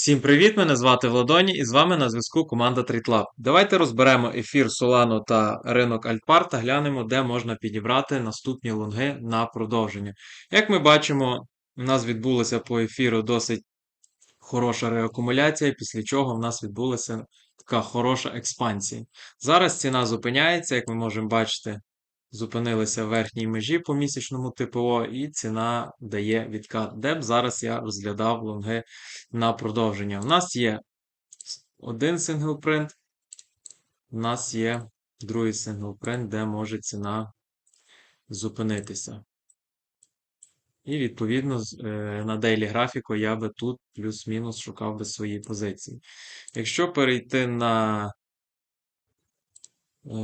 Всім привіт! Мене звати Владоні і з вами на зв'язку команда TradeLab. Давайте розберемо ефір Solano та ринок Альтпар та глянемо, де можна підібрати наступні лонги на продовження. Як ми бачимо, у нас відбулася по ефіру досить хороша реакумуляція, після чого в нас відбулася така хороша експансія. Зараз ціна зупиняється, як ми можемо бачити, зупинилися в верхній межі по місячному ТПО, і ціна дає відкат. Де б зараз я розглядав лонги на продовження. У нас є один синглпринт, у нас є другий синглпринт, де може ціна зупинитися. І, відповідно, е, на дейлі графіку я би тут плюс-мінус шукав би свої позиції. Якщо перейти на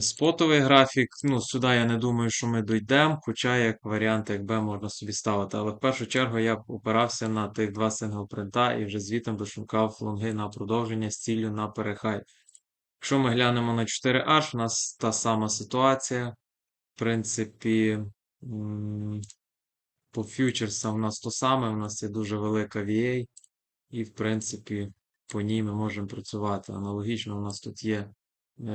спотовий графік, ну, сюди я не думаю, що ми дійдемо, хоча як варіант, як Б можна собі ставити. Але в першу чергу я б опирався на тих два синглпринта і вже звітом би шукав лонги на продовження з ціллю на перехай. Якщо ми глянемо на 4H, у нас та сама ситуація. В принципі, по фьючерсам у нас то саме, у нас є дуже велика VA, і, в принципі, по ній ми можемо працювати. Аналогічно, у нас тут є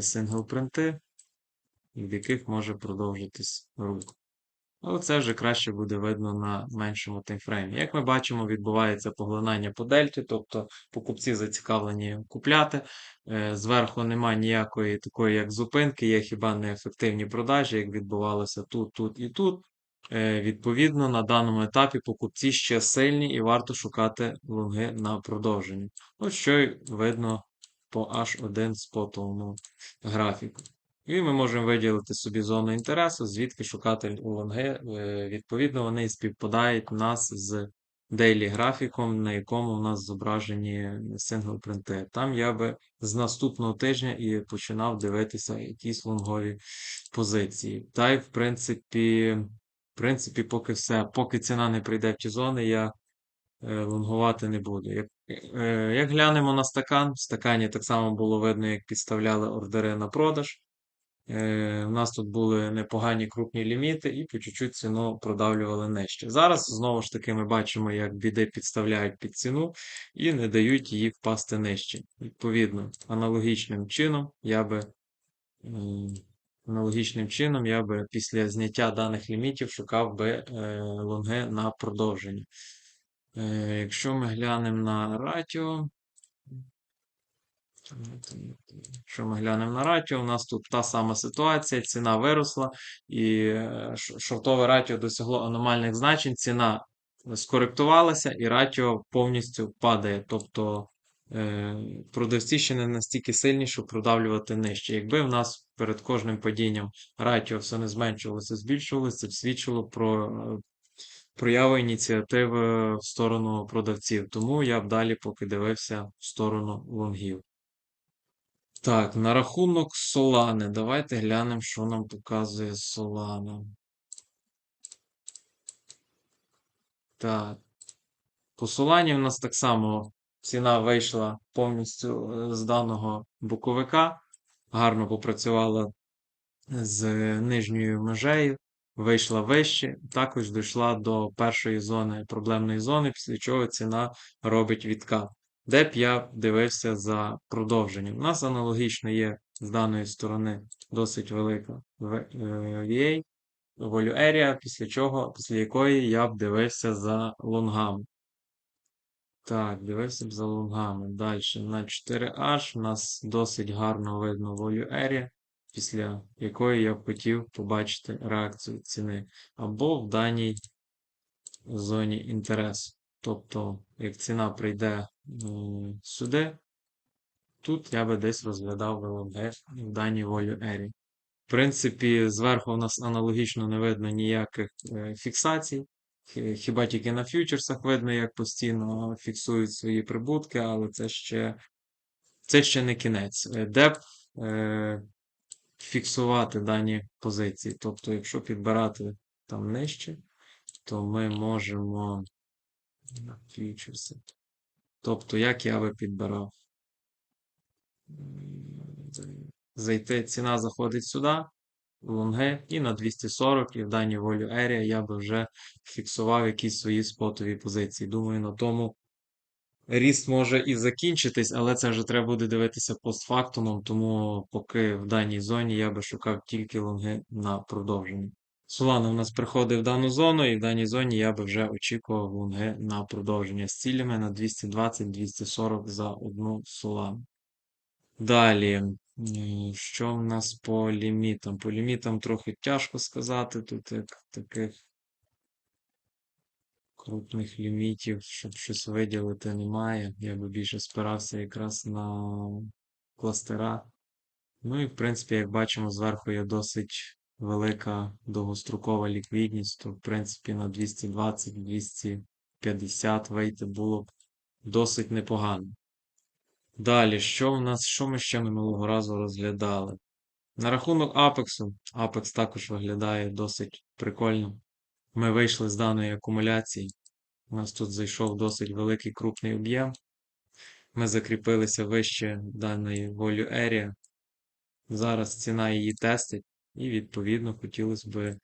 синглпринти, в яких може продовжитись рух. Але це вже краще буде видно на меншому таймфреймі. Як ми бачимо, відбувається поглинання по дельті, тобто покупці зацікавлені купляти. Е, зверху немає ніякої такої, як зупинки, є хіба неефективні продажі, як відбувалося тут, тут і тут. Е, відповідно, на даному етапі покупці ще сильні і варто шукати лонги на продовження. Ось що й видно по H1 спотовому графіку. І ми можемо виділити собі зону інтересу, звідки шукати лонги. Е, відповідно, вони співпадають нас з дейлі графіком, на якому у нас зображені синглпринти. Там я би з наступного тижня і починав дивитися якісь лонгові позиції. Та й, в принципі, в принципі, поки все, поки ціна не прийде в ті зони, я лонгувати не буду. Як, е, як глянемо на стакан, в стакані так само було видно, як підставляли ордери на продаж. Е, У нас тут були непогані крупні ліміти, і по чуть-чуть ціну продавлювали нижче. Зараз знову ж таки ми бачимо, як біди підставляють під ціну і не дають її впасти нижче. Відповідно, аналогічним чином я би. Аналогічним чином я би після зняття даних лімітів шукав би е, лонги на продовження. Е, Якщо ми глянемо на ратіо, Якщо ми глянемо на ратіо, у нас тут та сама ситуація, ціна виросла, і е, шортове ратіо досягло аномальних значень, ціна скоректувалася, і ратіо повністю падає. Тобто е, продавці ще не настільки сильні, щоб продавлювати нижче. Якби в нас перед кожним падінням ратіо все не зменшувалося, збільшувалося, це б свідчило про прояву ініціативи в сторону продавців. Тому я б далі поки дивився в сторону лонгів. Так, на рахунок Solana. Давайте глянемо, що нам показує Solana. Так. По Solana у нас так само ціна вийшла повністю е, з даного боковика. Гарно попрацювала з нижньою межею, вийшла вище, також дійшла до першої зони проблемної зони, після чого ціна робить відкат де б я дивився за продовженням. У нас аналогічно є з даної сторони досить велика VA, Value Area, після чого, після якої я б дивився за лонгами. Так, дивився б за лонгами. Далі на 4H у нас досить гарно видно Value Area, після якої я б хотів побачити реакцію ціни. Або в даній зоні інтересу. Тобто, як ціна прийде сюди, тут я би десь розглядав ВЛГ в даній волю ері. В принципі, зверху у нас аналогічно не видно ніяких е, фіксацій. Хіба тільки на фьючерсах видно, як постійно фіксують свої прибутки, але це ще це ще не кінець. Е, де б е, фіксувати дані позиції. Тобто, якщо підбирати там нижче, то ми можемо фьючерси. Тобто, як я би підбирав? Зайти, ціна заходить сюди, лонги, і на 240, і в даній волю Area я би вже фіксував якісь свої спотові позиції. Думаю, на тому ріст може і закінчитись, але це вже треба буде дивитися постфактумом, тому поки в даній зоні я би шукав тільки лонги на продовження. Солана у нас приходить в дану зону, і в даній зоні я би вже очікував лонги на продовження з цілями на 220-240 за одну солану. Далі, що в нас по лімітам? По лімітам трохи тяжко сказати. Тут як таких крупних лімітів, щоб щось виділити, немає. Я би більше спирався якраз на кластера. Ну і в принципі, як бачимо, зверху є досить велика довгострокова ліквідність, то в принципі на 220-250 вийти було б досить непогано. Далі, що в нас, що ми ще минулого разу розглядали? На рахунок Апексу, Апекс також виглядає досить прикольно. Ми вийшли з даної акумуляції. У нас тут зайшов досить великий крупний об'єм. Ми закріпилися вище даної Value Area. Зараз ціна її тестить, і, відповідно, хотілося б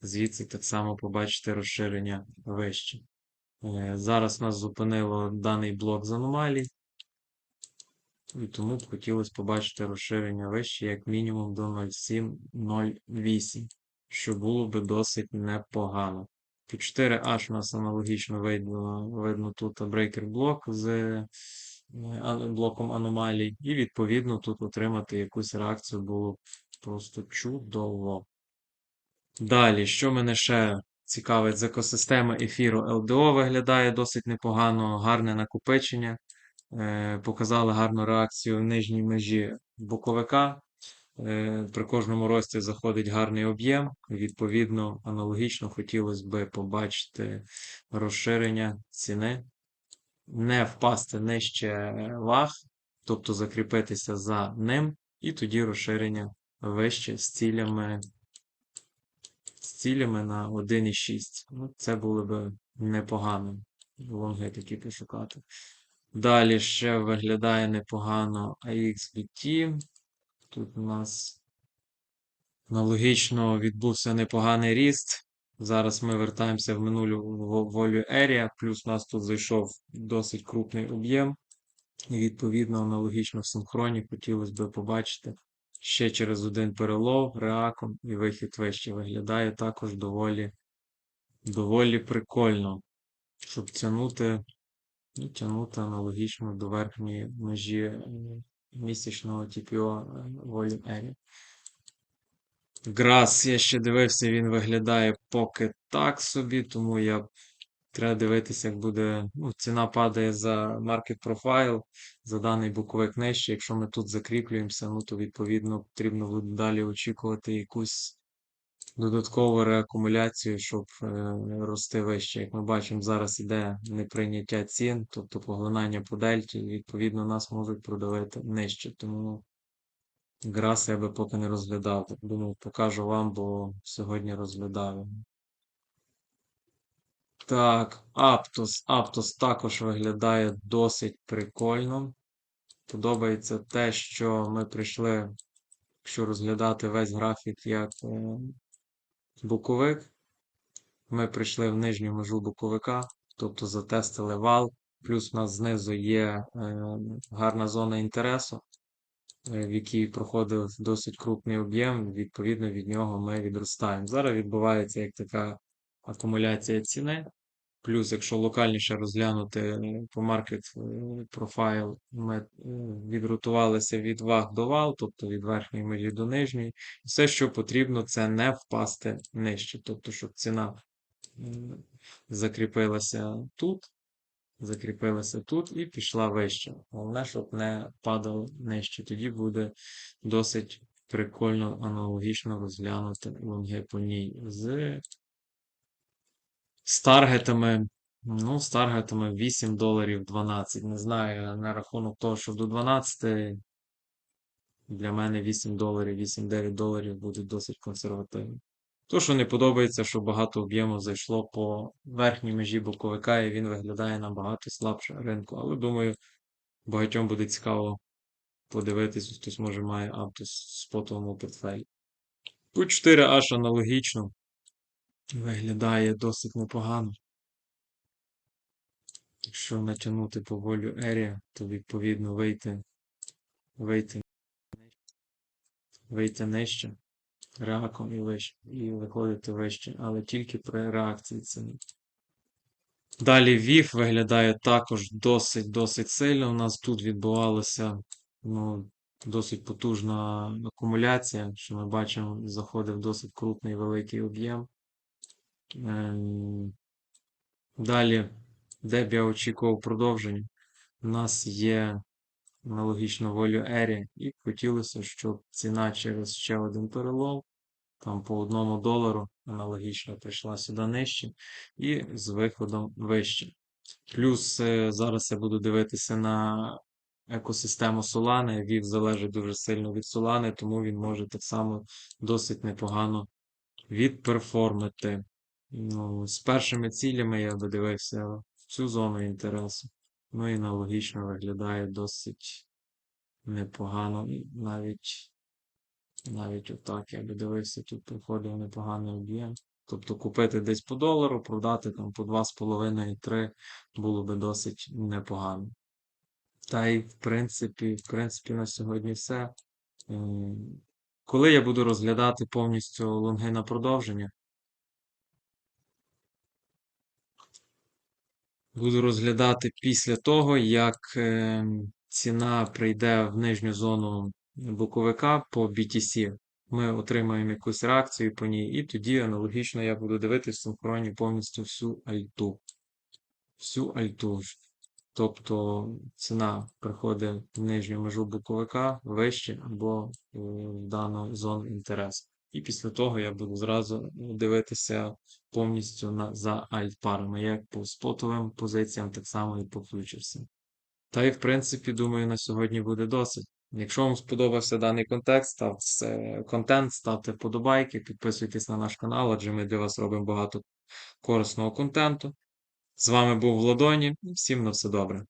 звідси так само побачити розширення вище. Е, Зараз нас зупинило даний блок з аномалій. І тому б хотілося побачити розширення вище, як мінімум до 0,7-0,8, що було би досить непогано. По 4H у нас аналогічно видно, видно тут брейкер блок з е, блоком аномалій, і відповідно тут отримати якусь реакцію було просто чудово. Далі, що мене ще цікавить з екосистеми ефіру LDO виглядає досить непогано, гарне накопичення. Е, Показали гарну реакцію в нижній межі боковика. Е, При кожному рості заходить гарний об'єм. Відповідно, аналогічно хотілося б побачити розширення ціни, не впасти нижче ваг, тобто закріпитися за ним, і тоді розширення вище з цілями з цілями на 1,6. Ну, це було б непогано. Лонги такі пошукати. Далі ще виглядає непогано AXBT. Тут у нас аналогічно відбувся непоганий ріст. Зараз ми вертаємося в минулу Value Area, плюс у нас тут зайшов досить крупний об'єм. І відповідно, аналогічно в синхроні хотілося б побачити ще через один перелов, реаком і вихід вище. Виглядає також доволі, доволі прикольно, щоб тягнути, ну, тягнути аналогічно до верхньої межі е, місячного TPO Volume Area. Грас, я ще дивився, він виглядає поки так собі, тому я треба дивитися, як буде. Ну, ціна падає за market profile, за даний буковик нижче. Якщо ми тут закріплюємося, ну то відповідно потрібно буде далі очікувати якусь додаткову реакумуляцію, щоб е, рости вище. Як ми бачимо, зараз іде неприйняття цін, тобто поглинання по дельті, і відповідно нас можуть продавити нижче. Тому Грас я би поки не розглядав. Думаю, покажу вам, бо сьогодні розглядав. його. Так, Аптос. Аптос також виглядає досить прикольно. Подобається те, що ми прийшли, якщо розглядати весь графік як е, боковик. Ми прийшли в нижню межу боковика, тобто затестили вал, плюс у нас знизу є е, гарна зона інтересу, е, в якій проходив досить крупний об'єм, відповідно від нього ми відростаємо. Зараз відбувається як така акумуляція ціни. Плюс, якщо локальніше розглянути е, по market е, profile, ми е, відрутувалися від ваг до вал, тобто від верхньої межі до нижньої. Все, що потрібно, це не впасти нижче. Тобто, щоб ціна закріпилася тут, закріпилася тут і пішла вище. Головне, щоб не падало нижче. Тоді буде досить прикольно аналогічно розглянути лонги по ній з з таргетами, ну, з таргетами 8 доларів 12. Не знаю, на рахунок того, що до 12 для мене 8 доларів, 8-9 доларів буде досить консервативно. То, що не подобається, що багато об'єму зайшло по верхній межі боковика, і він виглядає набагато слабше ринку. Але думаю, багатьом буде цікаво подивитись, хтось може має Aptos в спотовому портфелі. Тут 4H аналогічно. Виглядає досить непогано. Якщо натягнути по волю Area, то відповідно вийти, вийти, вийти нижче, реаком і вище, і виходити вище, але тільки при реакції ціни. Далі VIF виглядає також досить досить сильно. У нас тут відбувалася ну, досить потужна акумуляція, що ми бачимо, заходив досить крупний великий об'єм. Ем, Далі, де б я очікував продовження, у нас є аналогічно волю Ері, і хотілося, щоб ціна через ще один перелом, там по одному долару, аналогічно прийшла сюди нижче, і з виходом вище. Плюс е, зараз я буду дивитися на екосистему Solana. VIF залежить дуже сильно від Solana, тому він може так само досить непогано відперформити. Ну, з першими цілями я би дивився в цю зону інтересу. Ну і аналогічно виглядає досить непогано. Навіть, навіть отак я би дивився, тут приходив непоганий об'єм. Тобто купити десь по долару, продати там по 2,5-3 було би досить непогано. Та й в принципі, в принципі, на сьогодні все. Ем, Коли я буду розглядати повністю лонги на продовження, буду розглядати після того, як е, ціна прийде в нижню зону боковика по BTC. Ми отримаємо якусь реакцію по ній, і тоді аналогічно я буду дивитися в повністю всю альту. Всю альту. Тобто ціна приходить в нижню межу боковика вище або е, в дану зону інтересу. І після того я буду зразу дивитися повністю на, за альтпарами, як по спотовим позиціям, так само і по фьючерсам. Та й в принципі, думаю, на сьогодні буде досить. Якщо вам сподобався даний контекст, ставте контент, ставте вподобайки, підписуйтесь на наш канал, адже ми для вас робимо багато корисного контенту. З вами був Владоні. Всім на все добре.